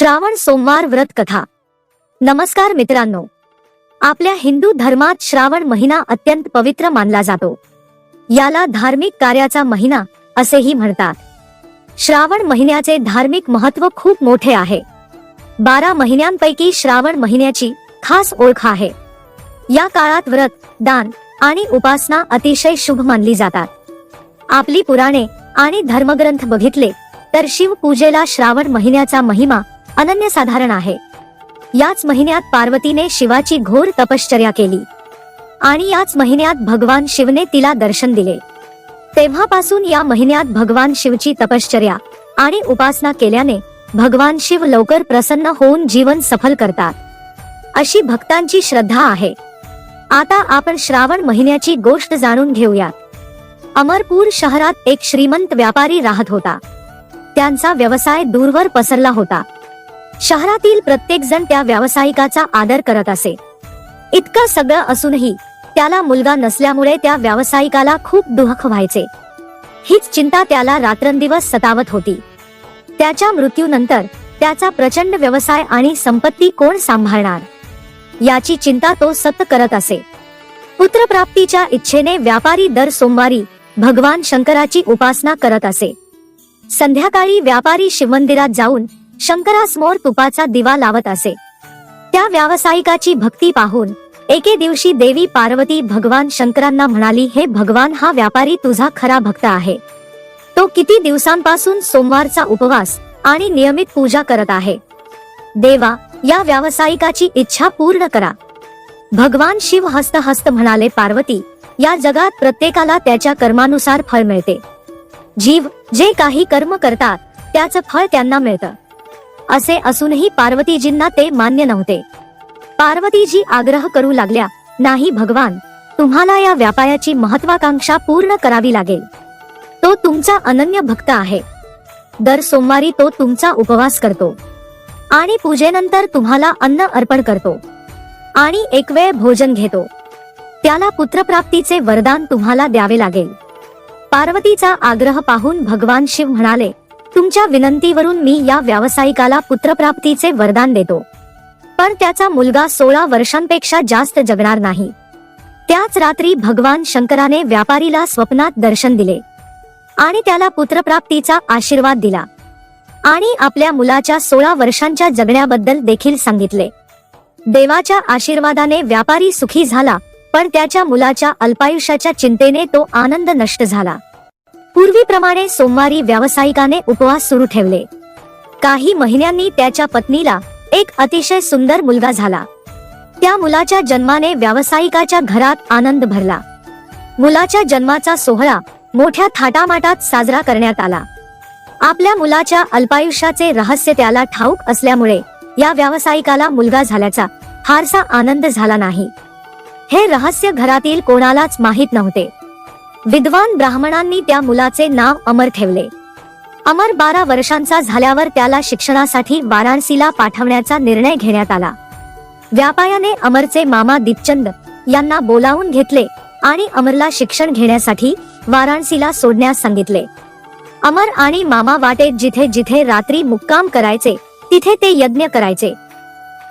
श्रावण सोमवार व्रत कथा. नमस्कार मित्रांनो. आपल्या हिंदू धर्मात श्रावण महिना अत्यंत पवित्र मानला जातो. याला धार्मिक कार्याचा महिना असेही म्हणतात. श्रावण महिन्याचे धार्मिक महत्त्व खूप मोठे आहे. बारा महिन्यांपैकी श्रावण महिन्याची खास ओळख आहे. या काळात व्रत दान आणि उपासना अतिशय शुभ मानली जातात. आपली पुराणे आणि धर्मग्रंथ बघितले तर शिवपूजेला श्रावण महिन्याचा महिमा अनन्यसाधारण आहे. याच महिन्यात पार्वतीने शिवाची घोर तपश्चर्या केली. आणि याच महिन्यात भगवान शिवने तिला दर्शन दिले. तेव्हापासून या महिन्यात भगवान शिवची तपश्चर्या आणि उपासना केल्याने भगवान शिव लवकर प्रसन्न होऊन जीवन सफल करतात. अशी भक्तांची श्रद्धा आहे. आता आपण श्रावण महिन्याची गोष्ट जाणून घेऊयात. अमरपूर शहरात एक श्रीमंत व्यापारी राहत होता. त्यांचा व्यवसाय दूरवर पसरला होता. शहरातील प्रत्येक जण त्या व्यावसायिकाचा आदर करत असे. इतकं सगळं असूनही त्याला मुलगा नसल्यामुळे त्या व्यावसायिकाला खूप दुःख व्हायचे. हीच चिंता त्याला रात्रंदिवस सतावत होती. त्याच्या मृत्यूनंतर त्याचा प्रचंड व्यवसाय आणि संपत्ती कोण सांभाळणार? याची चिंता तो सत करत असे. पुत्रप्राप्तीच्या इच्छेने व्यापारी दर सोमवारी भगवान शंकराची उपासना करत असे. संध्याकाळी व्यापारी शिवमंदिरात जाऊन शंकरासमोर तुपाचा दिवा लावत असे. त्या व्यावसायिकाची भक्ती पाहून एके दिवशी देवी पार्वती भगवान शंकरांना म्हणाली हे भगवान हा व्यापारी तुझा खरा भक्त आहे. तो किती दिवसांपासून सोमवारचा उपवास आणि नियमित पूजा करत आहे. देवा या व्यावसायिकाची इच्छा पूर्ण करा. भगवान शिव हस्त हस्त म्हणाले पार्वती या जगात प्रत्येकाला त्याच्या कर्मानुसार फळ मिळते. जीव जे काही कर्म करतात त्याचं फळ त्यांना मिळतं. असे असूनही पार्वतीजींना ते मान्य नव्हते. पार्वतीजी आग्रह करू लागल्या नाही भगवान तुम्हाला या व्यापाराची महत्वाकांक्षा पूर्ण करावी लागेल. तो तुमचा अनन्य भक्त आहे. दर सोमवारी तो तुमचा उपवास करतो. आणि पूजेनंतर तुम्हाला अन्न अर्पण करतो. आणि एक वेळ भोजन घेतो. त्याला पुत्रप्राप्तीचे वरदान तुम्हाला द्यावे लागेल. पार्वतीचा आग्रह पाहून भगवान शिव म्हणाले तुमच्या विनंतीवरून मी या व्यावसायिकाला पुत्रप्राप्तीचे वरदान देतो. पण त्याचा मुलगा सोळा वर्षांपेक्षा जास्त जगणार नाही. त्याच रात्री भगवान शंकराने व्यापारीला स्वप्नात दर्शन दिले. आणि त्याला पुत्रप्राप्तीचा आशीर्वाद दिला. आणि आपल्या मुलाच्या सोळा वर्षांच्या जगण्याबद्दल देखील सांगितले. देवाच्या आशीर्वादाने व्यापारी सुखी झाला पण त्याच्या मुलाच्या अल्पायुष्याच्या चिंतेने तो आनंद नष्ट झाला. पूर्वीप्रमाणे सोमवारी व्यावसायिकाने उपवास सुरू ठेवले. काही महिन्यांनी त्याच्या पत्नीला एक अतिशय सुंदर मुलगा झाला. त्या मुलाच्या जन्माने व्यावसायिकाच्या घरात आनंद भरला. मुलाच्या जन्माचा सोहळा मोठ्या थाटामाटात साजरा करण्यात आला. आपल्या मुलाच्या अल्पायुष्याचे रहस्य त्याला ठाऊक असल्यामुळे या व्यावसायिकाला मुलगा झाल्याचा फारसा आनंद झाला नाही. हे रहस्य घरातील कोणालाच माहीत नव्हते. विद्वान ब्राह्मणांनी त्या मुलाचे नाव अमर ठेवले. अमर बारा वर्षांचा झाल्यावर त्याला शिक्षणासाठी वाराणसीला पाठवण्याचा निर्णय घेण्यात आला. व्यापायाने अमरचे मामा दीपचंद यांना बोलावून घेतले आणि अमरला शिक्षण घेण्यासाठी वाराणसीला सोडण्यास सांगितले. अमर आणि मामा वाटेत जिथे जिथे रात्री मुक्काम करायचे तिथे ते यज्ञ करायचे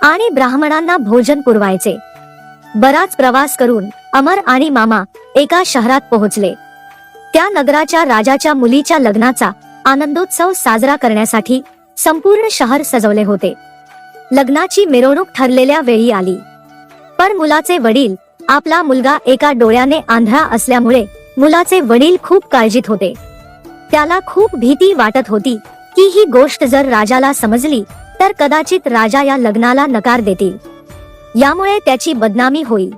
आणि ब्राह्मणांना भोजन पुरवायचे. बराच प्रवास करून अमर आणि मामा एका शहरात पोहोचले. त्या नगराच्या राजाच्या मुलीच्या लग्नाचा आनंदोत्सव साजरा करण्यासाठी संपूर्ण शहर सजवले होते. लग्नाची मिरवणूक ठरलेल्या वेळी आली. पण मुलाचे वडील आपला मुलगा एका डोळ्याने आंधळा असल्यामुळे मुलाचे वडील खूप काळजीत होते. त्याला खूप भीती वाटत होती की ही गोष्ट जर राजाला समजली तर कदाचित राजा या लग्नाला नकार देतील. यामुळे त्याची बदनामी होईल.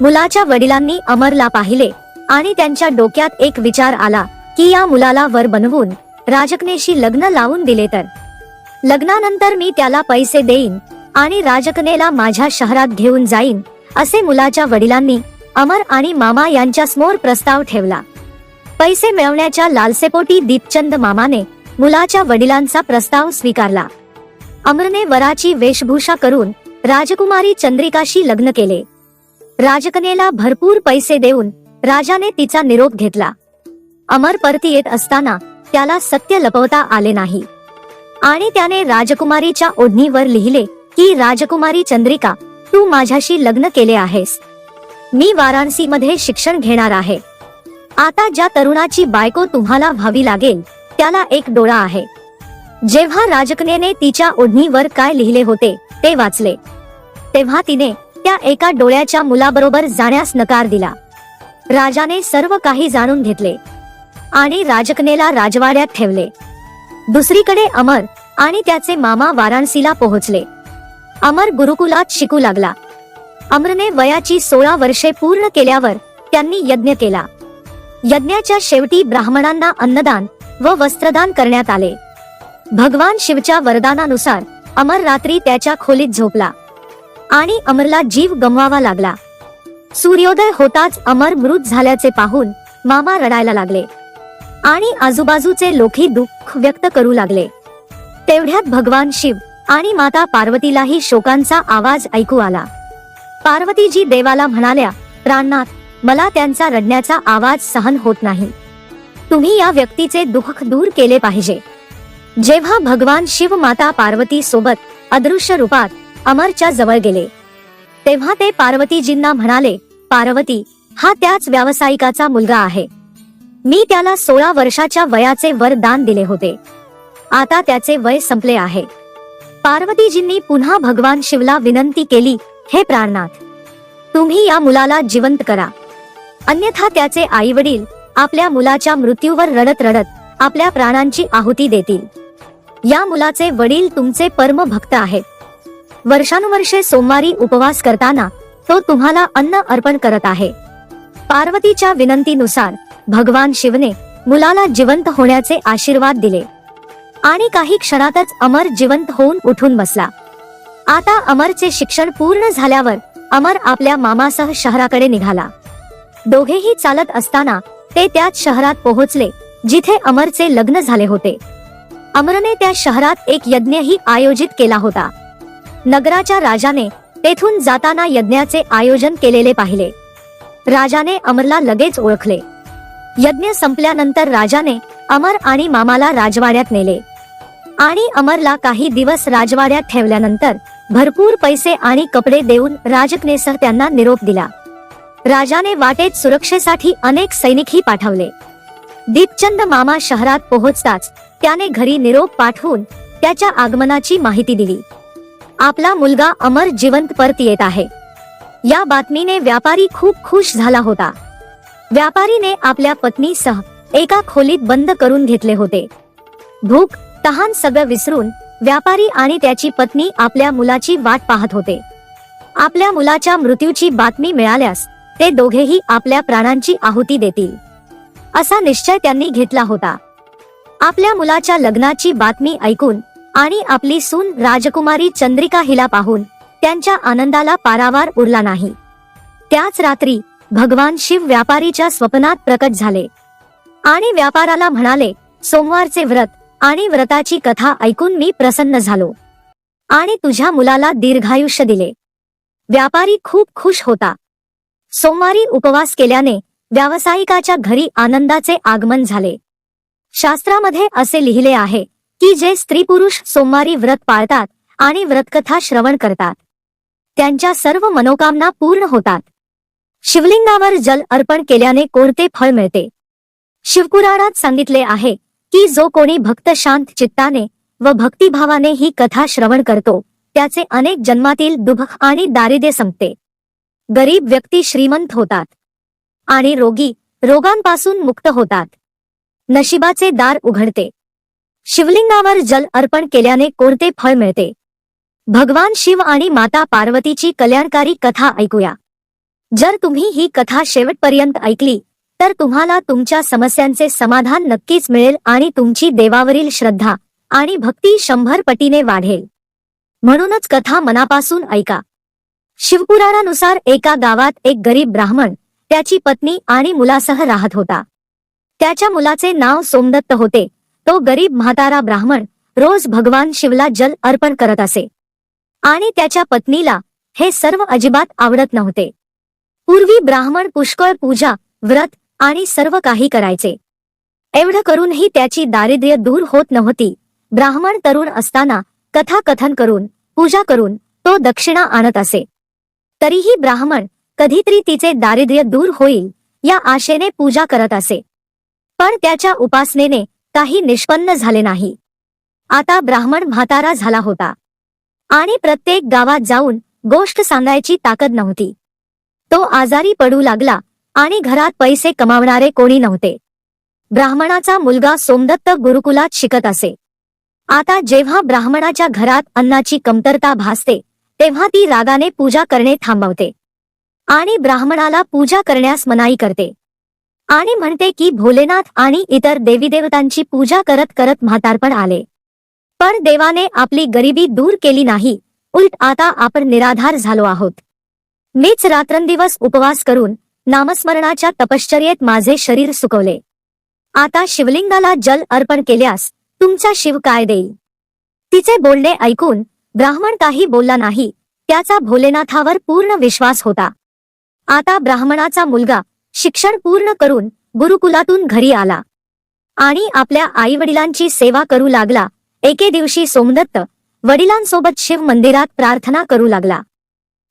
मुलाच्या वडिलांनी अमरला पाहिले आणि त्यांच्या डोक्यात एक विचार आला की या मुलाला वर बनवून राजकनेशी लग्न लावून दिले तर. लग्नानंतर मी त्याला पैसे देईन आणि राजकनेला माझ्या शहरात घेऊन जाईन असे मुलाच्या वडिलांनी अमर आणि मामा यांच्या समोर प्रस्ताव ठेवला. पैसे मिळवण्याच्या लालसेपोटी दीपचंद मामाने मुलाच्या वडिलांचा प्रस्ताव स्वीकारला. अमरने वराची वेशभूषा करून राजकुमारी चंद्रिकाशी लग्न केले. राजकनेला भरपूर पैसे देऊन राजाने तिचा निरोप घेतला. अमर परती येत असताना त्याला सत्य लपवता आले नाही. आणि त्याने राजकुमारीच्या ओढणीवर लिहिले की राजकुमारी चंद्रिका तू माझ्याशी लग्न केले आहेस. मी वाराणसी मध्ये शिक्षण घेणार आहे. आता ज्या तरुणाची बायको तुम्हाला व्हावी लागेल त्याला एक डोळा आहे. जेव्हा राजकन्येने तिच्या ओढणीवर काय लिहिले होते ते वाचले. तेव्हा तिने त्या एका डोळ्याच्या मुलाबरोबर जाण्यास नकार दिला. राजाने सर्व काही जाणून घेतले आणि राजकनेला राजवाड्यात ठेवले. दुसरीकडे अमर आणि त्याचे मामा वाराणसीला पोहोचले. अमर गुरुकुलात शिकू लागला. अमरने वयाची सोळा वर्षे पूर्ण केल्यावर त्यांनी यज्ञ केला. यज्ञाच्या शेवटी ब्राह्मणांना अन्नदान व वस्त्रदान करण्यात आले. भगवान शिवच्या वरदानानुसार अमर रात्री त्याच्या खोलीत झोपला. आणि अमरला जीव गमवावा लागला. सूर्योदय होताच अमर मृत झाल्याचे पाहून मामा रडायला लागले. आणि आजूबाजूचे लोकही दुःख व्यक्त करू लागले. तेवढ्यात भगवान शिव आणि माता पार्वतीलाही शोकांचा आवाज ऐकू आला. पार्वतीजी देवाला म्हणाल्या प्राणनाथ मला त्यांचा रडण्याचा आवाज सहन होत नाही. तुम्ही या व्यक्तीचे दुःख दूर केले पाहिजे. जेव्हा भगवान शिव माता पार्वती सोबत अदृश्य रूपात अमरच्या जवळ गेले. तेव्हा ते पार्वतीजींना म्हणाले पार्वती हा त्याच व्यावसायिकाचा मुलगा आहे. मी त्याला सोळा वर्षाच्या वयाचे वरदान दिले होते. आता त्याचे वय संपले आहे. पार्वतीजींनी पुन्हा भगवान शिवला विनंती केली हे प्राणनाथ तुम्ही या मुलाला जिवंत करा. अन्यथा त्याचे आई वडील आपल्या मुलाच्या मृत्यूवर रडत रडत आपल्या प्राणांची आहुती देतील. या मुलाचे वडील तुमचे परम भक्त आहेत. वर्षानुवर्षे सोमवारी उपवास करताना तो तुम्हाला अन्न अर्पण करत आहे. पार्वतीच्या विनंतीनुसार भगवान शिवने मुलाला जिवंत होण्याचे आशीर्वाद दिले. आणि काही क्षणातच अमर जिवंत होऊन उठून बसला. आता अमरचे शिक्षण पूर्ण झाल्यावर अमर आपल्या मामासह शहराकडे निघाला. दोघेही चालत असताना ते त्याच शहरात पोहोचले जिथे अमरचे लग्न झाले होते. अमरने त्या शहरात एक यज्ञही आयोजित केला होता. नगराच्या राजाने तेथून जाताना यज्ञाचे आयोजन केलेले पाहिले. राजाने अमरला लगेच ओळखले. यज्ञ संपल्यानंतर राजाने अमर आणि मामाला राजवाड्यात नेले. आणि अमरला काही दिवस राजवाड्यात ठेवल्यानंतर भरपूर पैसे आणि कपडे देऊन राजकनेसह त्यांना निरोप दिला. राजाने वाटेत सुरक्षेसाठी अनेक सैनिकही पाठवले. दीपचंद मामा शहरात पोहोचताच त्याने घरी निरोप पाठवून त्याच्या आगमनाची माहिती दिली. आपला मुलगा अमर जिवंत परत येत आहे. या बातमीने व्यापारी खूप खुश झाला होता. व्यापारीने आपल्या पत्नीसह एका खोलीत बंद करून घेतले होते. भूक तहान सगळं विसरून व्यापारी आणि त्याची पत्नी आपल्या मुलाची वाट पाहत होते. आपल्या मुलाच्या मृत्यूची बातमी मिळाल्यास ते दोघेही आपल्या प्राणांची आहुती देतील. असा निश्चय त्यांनी घेतला होता. आपल्या मुलाच्या लग्नाची बातमी ऐकून आणि आपली सून राजकुमारी चंद्रिका हिला पाहून त्यांच्या आनंदाला पारावार उरला नाही. त्याच रात्री भगवान शिव व्यापारीच्या स्वप्नात प्रकट झाले. आणि व्यापाराला म्हणाले सोमवारचे व्रत आणि व्रताची कथा ऐकून मी प्रसन्न झालो. आणि तुझ्या मुलाला दीर्घायुष्य दिले. व्यापारी खूप खुश होता. सोमवारी उपवास केल्याने व्यावसायिकाच्या घरी आनंदाचे आगमन झाले. शास्त्रामध्ये असे लिहिले आहे की जे स्त्री पुरुष सोमवारी व्रत पाळतात आणि व्रतकथा श्रवण करतात. त्यांच्या सर्व मनोकामना पूर्ण होतात. शिवलिंगावर जल अर्पण केल्याने कोणते फळ मिळते? शिवपुराणात सांगितले आहे की जो कोणी भक्त शांत चित्ताने व भक्तिभावाने ही कथा श्रवण करतो त्याचे अनेक जन्मातील दुभख आणि दारिद्र्य संपते. गरीब व्यक्ती श्रीमंत होतात. आणि रोगी रोगांपासून मुक्त होतात. नशिबाचे दार उघडते. शिवलिंगावर जल अर्पण केल्याने कोणते फळ मिळते? भगवान शिव आणि माता पार्वतीची कल्याणकारी कथा ऐकूया. जर तुम्ही ही कथा शेवटपर्यंत ऐकली तर तुम्हाला तुमच्या समस्यांचे समाधान नक्कीच मिळेल आणि तुमची देवावरील श्रद्धा आणि भक्ती शंभर पटीने वाढेल. म्हणूनच कथा मनापासून ऐका. शिवपुराणानुसार एका गावात एक गरीब ब्राह्मण त्याची पत्नी आणि मुलासह राहत होता. त्याच्या मुलाचे नाव सोमदत्त होते. तो गरीब म्हातारा ब्राह्मण रोज भगवान शिवला जल अर्पण करत असे. आणि त्याच्या पत्नीला हे सर्व अजिबात आवडत नव्हते. पूर्वी ब्राह्मण पुष्कळ पूजा व्रत आणि सर्व काही करायचे. एवढं करूनही त्याची दारिद्र्य दूर होत नव्हती. ब्राह्मण तरुण असताना कथा कथन करून पूजा करून तो दक्षिणा आणत असे. तरीही ब्राह्मण कधीतरी तिचे दारिद्र्य दूर होईल या आशेने पूजा करत असे. पण त्याच्या उपासनेने काही निष्पन्न झाले नाही. आता ब्राह्मण म्हातारा झाला होता. आणि प्रत्येक गावात जाऊन गोष्ट सांगायची ताकद नव्हती. तो आजारी पडू लागला आणि घरात पैसे कमावणारे कोणी नव्हते. ब्राह्मणाचा मुलगा सोमदत्त गुरुकुलात शिकत असे. आता जेव्हा ब्राह्मणाच्या घरात अन्नाची कमतरता भासते तेव्हा ती रागाने पूजा करणे थांबवते. आणि ब्राह्मणाला पूजा करण्यास मनाई करते. आणि म्हणते की भोलेनाथ आणि इतर देवीदेवतांची पूजा करत करत म्हातारपण आले. पण देवाने आपली गरिबी दूर केली नाही. उलट आता आपण निराधार झालो आहोत. मीच रात्रंदिवस उपवास करून नामस्मरणाच्या तपश्चर्येत माझे शरीर सुकवले. आता शिवलिंगाला जल अर्पण केल्यास तुमचा शिव काय देईल? तिचे बोलणे ऐकून ब्राह्मण काही बोलला नाही. त्याचा भोलेनाथावर पूर्ण विश्वास होता. आता ब्राह्मणाचा मुलगा शिक्षण पूर्ण करून गुरुकुलातून घरी आला. आणि आपल्या आईवडिलांची सेवा करू लागला. एके दिवशी सोमदत्त वडिलांसोबत शिव मंदिरात प्रार्थना करू लागला.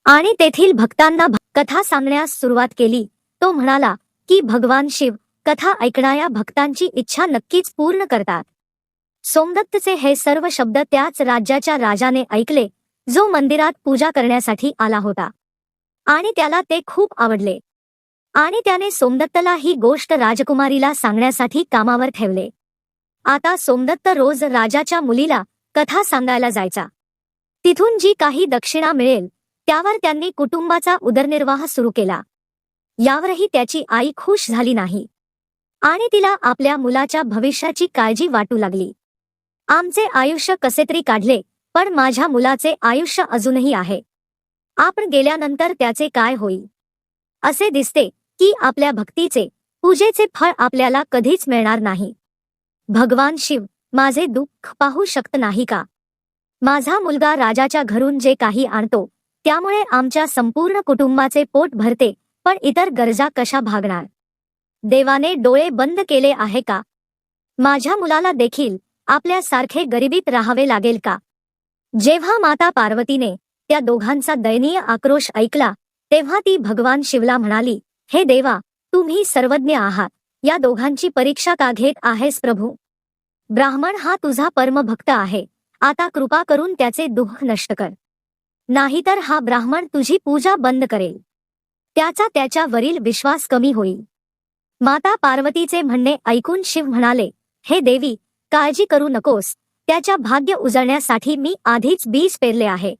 आणि तेथील भक्तांना कथा सांगण्यास सुरुवात केली. तो म्हणाला की भगवान शिव कथा ऐकणाऱ्या भक्तांची इच्छा नक्कीच पूर्ण करतात. सोमदत्तचे हे सर्व शब्द त्याच राज्याच्या राजाने ऐकले जो मंदिरात पूजा करण्यासाठी आला होता. आणि त्याला ते खूप आवडले. आणि त्याने सोमदत्तला ही गोष्ट राजकुमारीला सांगण्यासाठी कामावर ठेवले. आता सोमदत्त रोज राजाच्या मुलीला कथा सांगायला जायचा. तिथून जी काही दक्षिणा मिळेल त्यावर त्यांनी कुटुंबाचा उदरनिर्वाह सुरू केला. यावरही त्याची आई खुश झाली नाही. आणि तिला आपल्या मुलाच्या भविष्याची काळजी वाटू लागली. आमचे आयुष्य कसे तरी काढले पण माझ्या मुलाचे आयुष्य अजूनही आहे. आपण गेल्यानंतर त्याचे काय होईल? असे दिसते की आपल्या भक्तीचे पूजेचे फळ आपल्याला कधीच मिळणार नाही. भगवान शिव माझे दुःख पाहू शकत नाही का? माझा मुलगा राजाच्या घरून जे काही आणतो त्यामुळे आमच्या संपूर्ण कुटुंबाचे पोट भरते पण इतर गरजा कशा भागणार? देवाने डोळे बंद केले आहे का? माझ्या मुलाला देखील आपल्यासारखे गरिबीत राहावे लागेल का? जेव्हा माता पार्वतीने त्या दोघांचा दयनीय आक्रोश ऐकला तेव्हा ती भगवान शिवला म्हणाली हे देवा तुम्ही सर्वज्ञ आहात. या दोघांची परीक्षा का घेत आहेस प्रभू? ब्राह्मण हा तुझा परमभक्त आहे. आता कृपा करून त्याचे दुःख नष्ट कर. नाहीतर हा ब्राह्मण तुझी पूजा बंद करेल. त्याचा त्याच्यावरील विश्वास कमी होईल. माता पार्वतीचे म्हणणे ऐकून शिव म्हणाले हे देवी काळजी करू नकोस. त्याच्या भाग्य उजळण्यासाठी मी आधीच बीज पेरले आहे.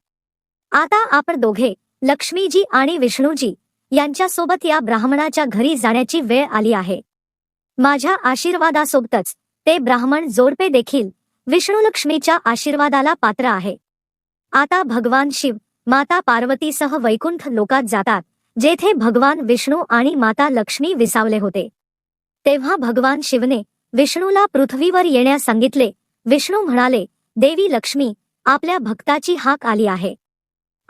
आता आपण दोघे लक्ष्मीजी आणि विष्णूजी यांच्यासोबत या ब्राह्मणाच्या घरी जाण्याची वेळ आली आहे. माझ्या आशीर्वादासोबतच ते ब्राह्मण जोडपे देखील विष्णुलक्ष्मीच्या आशीर्वादाला पात्र आहे. आता भगवान शिव माता पार्वतीसह वैकुंठ लोकात जातात जेथे भगवान विष्णू आणि माता लक्ष्मी विसावले होते. तेव्हा भगवान शिवने विष्णूला पृथ्वीवर येण्यास सांगितले. विष्णू म्हणाले देवी लक्ष्मी आपल्या भक्ताची हाक आली आहे.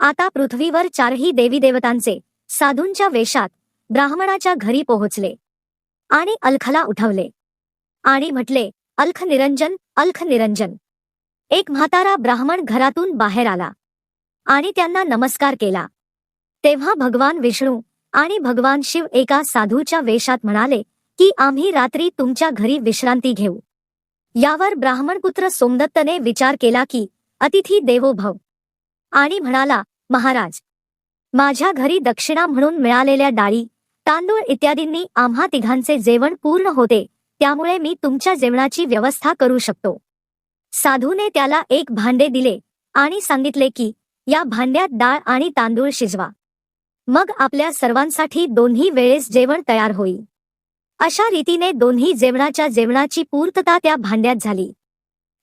आता पृथ्वीवर चारही देवी देवतांचे साधूंच्या वेशात ब्राह्मणाच्या घरी पोहोचले आणि अलखला उठवले. आणि म्हटले अलख निरंजन अलख निरंजन. एक म्हातारा ब्राह्मण घरातून बाहेर आला आणि त्यांना नमस्कार केला. तेव्हा भगवान विष्णू आणि भगवान शिव एका साधूच्या वेशात म्हणाले की आम्ही रात्री तुमच्या घरी विश्रांती घेऊ. यावर ब्राह्मणपुत्र सोमदत्तने विचार केला की अतिथी देवो भव. आणि म्हणाला महाराज माझ्या घरी दक्षिणा म्हणून मिळालेल्या डाळी तांदूळ इत्यादींनी आम्हा तिघांचे जेवण पूर्ण होते त्यामुळे मी तुमच्या जेवणाची व्यवस्था करू शकतो. साधूने त्याला एक भांडे दिले आणि सांगितले की या भांड्यात डाळ आणि तांदूळ शिजवा. मग आपल्या सर्वांसाठी दोन्ही वेळेस जेवण तयार होईल. अशा रीतीने दोन्ही जेवणाच्या जेवणाची पूर्तता त्या भांड्यात झाली.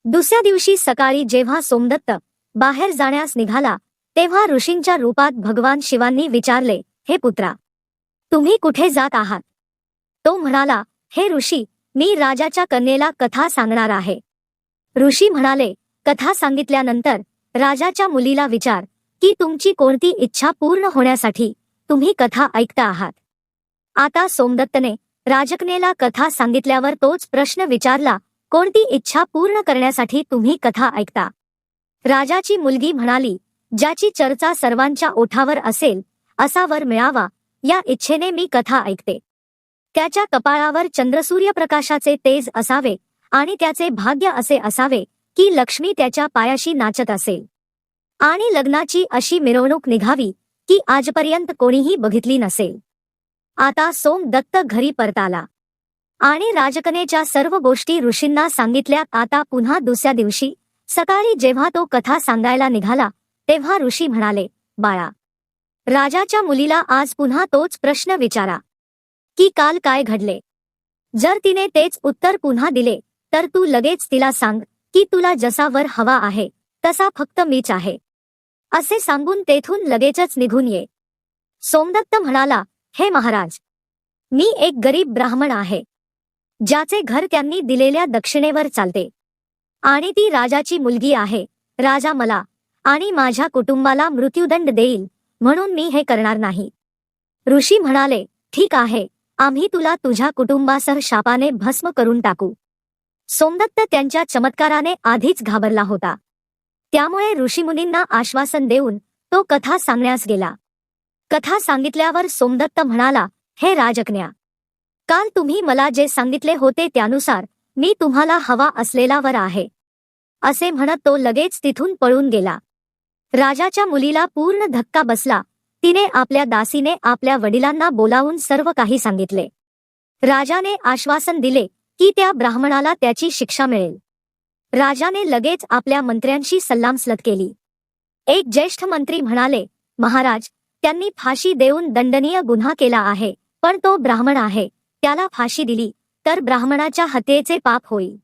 दुसऱ्या दिवशी सकाळी जेव्हा सोमदत्त बाहेर जाण्यास निघाला तेव्हा ऋषींच्या रूपात भगवान शिवांनी विचारले हे पुत्रा तुम्ही कुठे जात आहात? तो म्हणाला हे ऋषी मी राजाच्या कन्येला कथा सांगणार आहे. ऋषी म्हणाले कथा सांगितल्यानंतर राजाच्या मुलीला विचार की तुमची कोणती इच्छा पूर्ण होण्यासाठी तुम्ही कथा ऐकता आहात? आता सोमदत्तने राजकनेला कथा सांगितल्यावर तोच प्रश्न विचारला कोणती इच्छा पूर्ण करण्यासाठी तुम्ही कथा ऐकता? राजाची मुलगी म्हणाली ज्याची चर्चा सर्वांच्या ओठावर असेल असा वर मिळावा या इच्छेने मी कथा ऐकते. त्याच्या कपाळावर चंद्रसूर्य प्रकाशाचे तेज असावे आणि त्याचे भाग्य असे असावे की लक्ष्मी त्याच्या पायाशी नाचत असेल. आणि लग्नाची अशी मिरवणूक निघावी की आजपर्यंत कोणीही बघितली नसेल. आता सोम दत्त घरी परताला. आणि राजकनेच्या सर्व गोष्टी ऋषींना सांगितल्या आता पुन्हा दुसऱ्या दिवशी सकाळी जेव्हा तो कथा सांगायला निघाला तेव्हा ऋषी म्हणाले बाळा राजाच्या मुलीला आज पुन्हा तोच प्रश्न विचारा. की काल काय घडले? जर तिने तेच उत्तर पुन्हा दिले तर तू लगेच तिला सांग की तुला जसा वर हवा आहे तसा फक्त मीच आहे. असे सांगून तेथून लगेचच निघून ये. सोमदत्त म्हणाला हे महाराज मी एक गरीब ब्राह्मण आहे ज्याचे घर त्यांनी दिलेल्या दक्षिणेवर चालते. आणि ती राजाची मुलगी आहे राजा मला आणि माझ्या कुटुंबाला मृत्यूदंड देईल म्हणून मी हे करणार नाही. ऋषी म्हणाले ठीक आहे आम्ही तुला तुझ्या कुटुंबासह शापाने भस्म करून टाकू. सोमदत्त त्यांच्या चमत्काराने आधीच घाबरला होता. त्यामुळे ऋषीमुनींना आश्वासन देऊन तो कथा सांगण्यास गेला. कथा सांगितल्यावर सोमदत्त म्हणाला हे राजकन्या काल तुम्ही मला जे सांगितले होते त्यानुसार मी तुम्हाला हवा असलेला वर आहे. असे म्हणत तो लगेच तिथून पळून गेला. राजाच्या मुलीला पूर्ण धक्का बसला. तिने आपल्या दासीने आपल्या वडिलांना बोलावून सर्व काही सांगितले. राजाने आश्वासन दिले की त्या ब्राह्मणाला त्याची शिक्षा मिळेल. राजाने लगेच आपल्या मंत्र्यांशी सल्लामसलत केली. एक ज्येष्ठ मंत्री म्हणाले महाराज त्यांनी फाशी देऊन दंडनीय गुन्हा केला आहे पण तो ब्राह्मण आहे. त्याला फाशी दिली तर ब्राह्मणाच्या हत्येचे पाप होईल.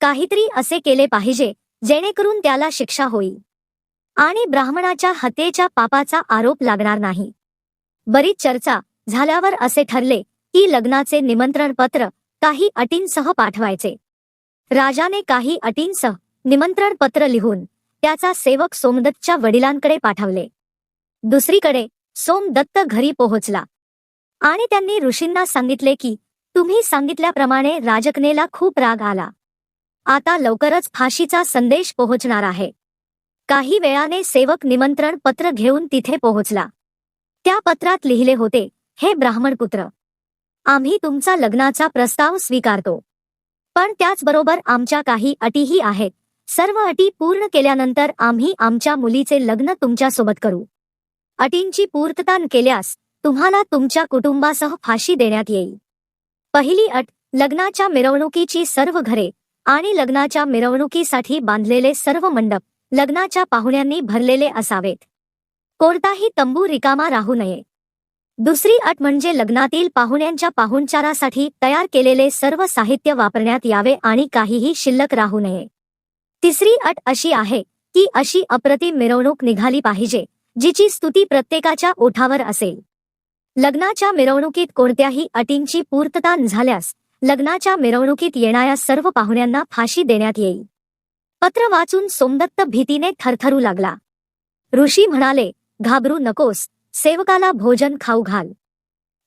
काहीतरी असे केले पाहिजे जेणेकरून त्याला शिक्षा होईल. आणि ब्राह्मणाच्या हत्येच्या पापाचा आरोप लागणार नाही. बरीच चर्चा झाल्यावर असे ठरले की लग्नाचे निमंत्रण पत्र काही अटींसह पाठवायचे. राजाने काही अटींसह निमंत्रण पत्र लिहून त्याचा सेवक सोमदत्तच्या वडिलांकडे पाठवले. दुसरीकडे सोमदत्त घरी पोहोचला. आणि त्यांनी ऋषींना सांगितले की तुम्ही सांगितल्याप्रमाणे राजकनेला खूप राग आला. आता लवकरच फाशीचा संदेश पोहोचणार आहे. काही वेळाने सेवक निमंत्रण पत्र घेऊन तिथे पोहोचला. त्या पत्रात लिहिले होते हे ब्राह्मणपुत्र आम्ही तुमचा लग्नाचा प्रस्ताव स्वीकारतो. पण त्याचबरोबर आमच्या काही अटीही आहेत. सर्व अटी पूर्ण केल्यानंतर आम्ही आमच्या मुलीचे लग्न तुमच्यासोबत करू. अटींची पूर्तता केल्यास तुम्हाला तुमच्या कुटुंबासह फाशी देण्यात येईल. पहिली अट लग्नाच्या मिरवणुकीची सर्व घरे आणि लग्नाच्या मिरवणुकीसाठी बांधलेले सर्व मंडप. लग्नाच्या पाहुण्यांनी भरलेले असावेत. कोणताही तंबू रिकामा राहू नये. दुसरी अट म्हणजे लग्नातील पाहुण्यांच्या पाहुणचारासाठी तयार केलेले सर्व साहित्य वापरण्यात यावे आणि काहीही शिल्लक राहू नये. तिसरी अट अशी आहे की अशी अप्रतिम मिरवणूक निघाली पाहिजे जिची स्तुती प्रत्येकाच्या ओठावर असेल. लग्नाच्या मिरवणुकीत कोणत्याही अटींची पूर्तता झाल्यास लग्नाच्या मिरवणुकीत येणाऱ्या सर्व पाहुण्यांना फाशी देण्यात येईल. पत्र वाचून सोमदत्त भीतीने थरथरू लागला. ऋषी म्हणाले घाबरू नकोस सेवकाला भोजन खाऊ घाल.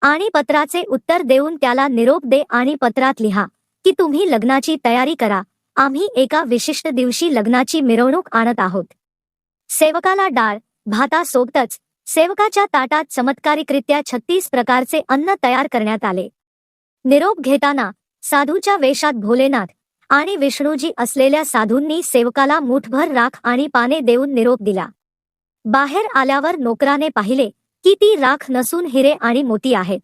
आणि पत्राचे उत्तर देऊन त्याला निरोप दे आणि पत्रात लिहा की तुम्ही लग्नाची तयारी करा. आम्ही एका विशिष्ट दिवशी लग्नाची मिरवणूक आणत आहोत. सेवकाला डाळ भातासोबतच सेवकाच्या ताटात चमत्कारिकरित्या छत्तीस प्रकारचे अन्न तयार करण्यात आले. निरोप घेताना साधूच्या वेशात भोलेनाथ आणि विष्णूजी असलेल्या साधूंनी सेवकाला मुठभर राख आणि पाने देऊन निरोप दिला. बाहेर आल्यावर नोकराने पाहिले की ती राख नसून हिरे आणि मोती आहेत.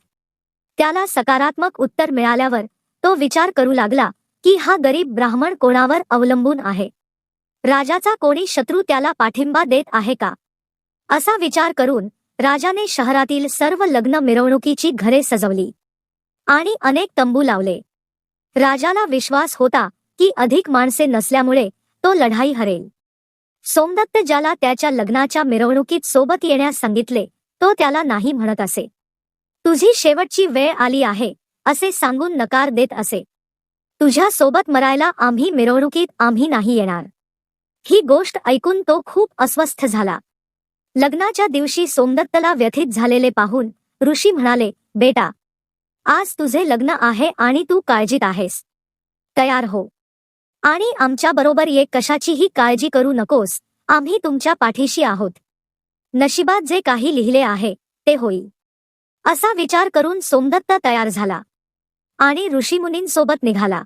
त्याला सकारात्मक उत्तर मिळाल्यावर तो विचार करू लागला की हा गरीब ब्राह्मण कोणावर अवलंबून आहे? राजाचा कोणी शत्रू त्याला पाठिंबा देत आहे का? असा विचार करून राजाने शहरातील सर्व लग्न मिरवणुकीची घरे सजवली आणि अनेक तंबू लावले. राजाला विश्वास होता की अधिक माणसे नसल्यामुळे तो लढाई हरेल. सोमदत्त ज्याला त्याच्या लग्नाच्या मिरवणुकीत सोबत येण्यास सांगितले तो त्याला नाही म्हणत असे. तुझी शेवटची वेळ आली आहे असे सांगून नकार देत असे. तुझ्या सोबत मरायला आम्ही मिरवणुकीत आम्ही नाही येणार. ही गोष्ट ऐकून तो खूप अस्वस्थ झाला. लग्नाच्या दिवशी सोमदत्तला व्यथित झालेले पाहून ऋषी म्हणाले बेटा आज तुझे लग्न आहे आणि तू काळजीत आहेस. तयार हो. आणि आमच्याबरोबर ये कशाचीही काळजी करू नकोस. आम्ही तुमच्या पाठीशी आहोत. नशिबात जे काही लिहिले आहे ते होईल. असा विचार करून सोमदत्त तयार झाला. आणि ऋषीमुनींसोबत निघाला.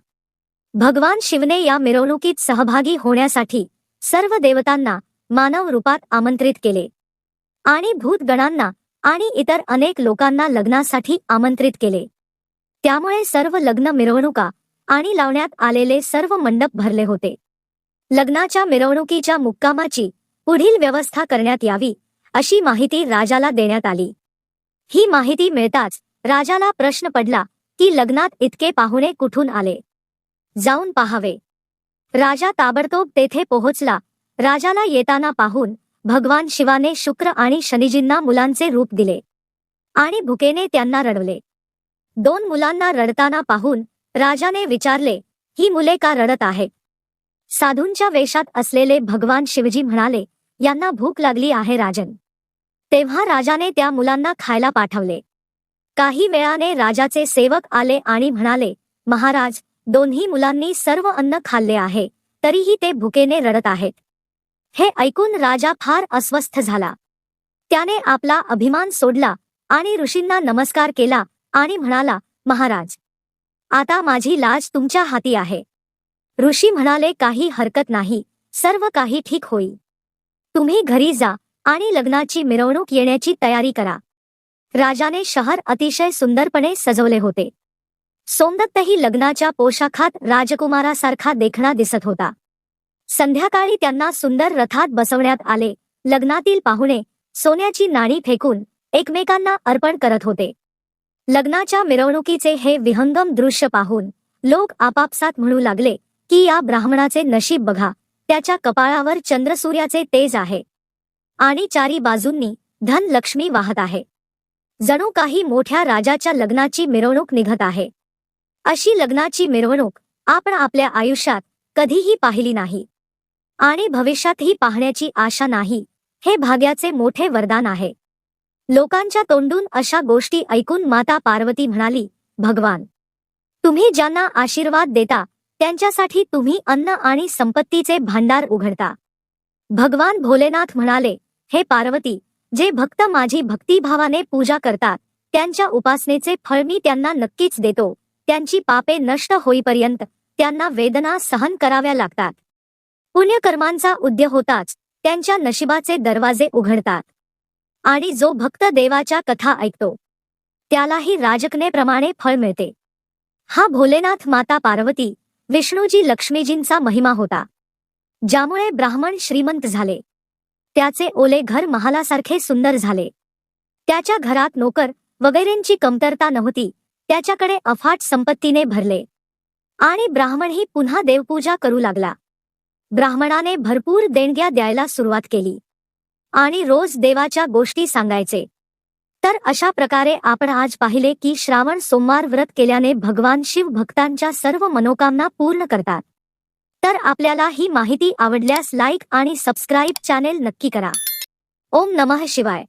भगवान शिवने या मिरवणुकीत सहभागी होण्यासाठी सर्व देवतांना मानव रूपात आमंत्रित केले. आणि भूतगणांना आणि इतर अनेक लोकांना लग्नासाठी आमंत्रित केले. त्यामुळे सर्व लग्न मिरवणुका आणि लावण्यात आलेले सर्व मंडप भरले होते. लग्नाच्या मिरवणुकीच्या मुक्कामाची पुढील व्यवस्था करण्यात यावी अशी माहिती राजाला देण्यात आली. ही माहिती मिळताच राजाला प्रश्न पडला की लग्नात इतके पाहुणे कुठून आले? जाऊन पाहावे. राजा ताबडतोब तेथे पोहोचला. राजाला येताना पाहून भगवान शिवाने शुक्र आणि शनिजींना मुलांचे रूप दिले आणि भुकेने त्यांना रडवले. दोन मुलांना रडताना पाहून राजाने विचारले ही मुले का रडत आहेत साधूंच्या वेशात असलेले भगवान शिवजी म्हणाले यांना भूक लागली आहे राजन. तेव्हा राजाने त्या मुलांना खायला पाठवले. काही वेळाने राजाचे सेवक आले आणि म्हणाले महाराज दोन्ही मुलांनी सर्व अन्न खाल्ले आहे तरीही ते भुकेने रडत आहेत. हे ऐकून राजा फार अस्वस्थ झाला. त्याने आपला अभिमान सोडला आणि ऋषींना नमस्कार केला आणि म्हणाला महाराज आता माझी लाज तुमच्या हाती आहे. ऋषी म्हणाले काही हरकत नाही. सर्व काही ठीक होईल. तुम्ही घरी जा आणि लग्नाची मिरवणूक येण्याची तयारी करा. राजाने शहर अतिशय सुंदरपणे सजवले होते. सोमदत्तही लग्नाच्या पोशाखात राजकुमारासारखा देखणा दिसत होता. संध्याकाळी त्यांना सुंदर रथात बसवण्यात आले. लग्नातील पाहुणे सोन्याची नाणी फेकून एकमेकांना अर्पण करत होते. लग्नाच्या मिरवणुकीचे हे विहंगम दृश्य पाहून लोक आपापसात म्हणू लागले की या ब्राह्मणाचे नशीब बघा त्याच्या कपाळावर चंद्रसूर्याचे तेज आहे. आणि चारी बाजूंनी धन लक्ष्मी वाहत आहे. जणू काही मोठ्या राजाच्या लग्नाची मिरवणूक निघत आहे. अशी लग्नाची मिरवणूक आपण आपल्या आयुष्यात कधीही पाहिली नाही. आणि भविष्यातही पाहण्याची आशा नाही हे भाग्याचे मोठे वरदान आहे. लोकांच्या तोंडून अशा गोष्टी ऐकून माता पार्वती म्हणाली भगवान तुम्ही ज्यांना आशीर्वाद देता त्यांच्यासाठी तुम्ही अन्न आणि संपत्तीचे भांडार उघडता. भगवान भोलेनाथ म्हणाले हे पार्वती जे भक्त माझी भक्तिभावाने पूजा करतात त्यांच्या उपासनेचे फळ मी त्यांना नक्कीच देतो. त्यांची पापे नष्ट होईपर्यंत त्यांना वेदना सहन कराव्या लागतात. पुण्यकर्मांचा उद्य होताच त्यांच्या नशिबाचे दरवाजे उघडतात. आणि जो भक्त देवाच्या कथा ऐकतो त्यालाही राजकनेप्रमाणे फळ मिळते. हा भोलेनाथ माता पार्वती विष्णूजी लक्ष्मीजींचा महिमा होता ज्यामुळे ब्राह्मण श्रीमंत झाले. त्याचे ओले घर महालासारखे सुंदर झाले. त्याच्या घरात नोकर वगैरेंची कमतरता नव्हती त्याच्याकडे अफाट संपत्तीने भरले. आणि ब्राह्मणही पुन्हा देवपूजा करू लागला. ब्राह्मणाने भरपूर देणग्या द्यायला सुरुवात केली. आणि रोज देवाच्या गोष्टी सांगायचे. तर अशा प्रकारे आपण आज पाहिले की श्रावण सोमवार व्रत केल्याने भगवान शिव भक्तांच्या सर्व मनोकामना पूर्ण करतात. तर आपल्याला ही माहिती आवडल्यास लाईक आणि सबस्क्राईब चॅनेल नक्की करा. ओम नमः शिवाय.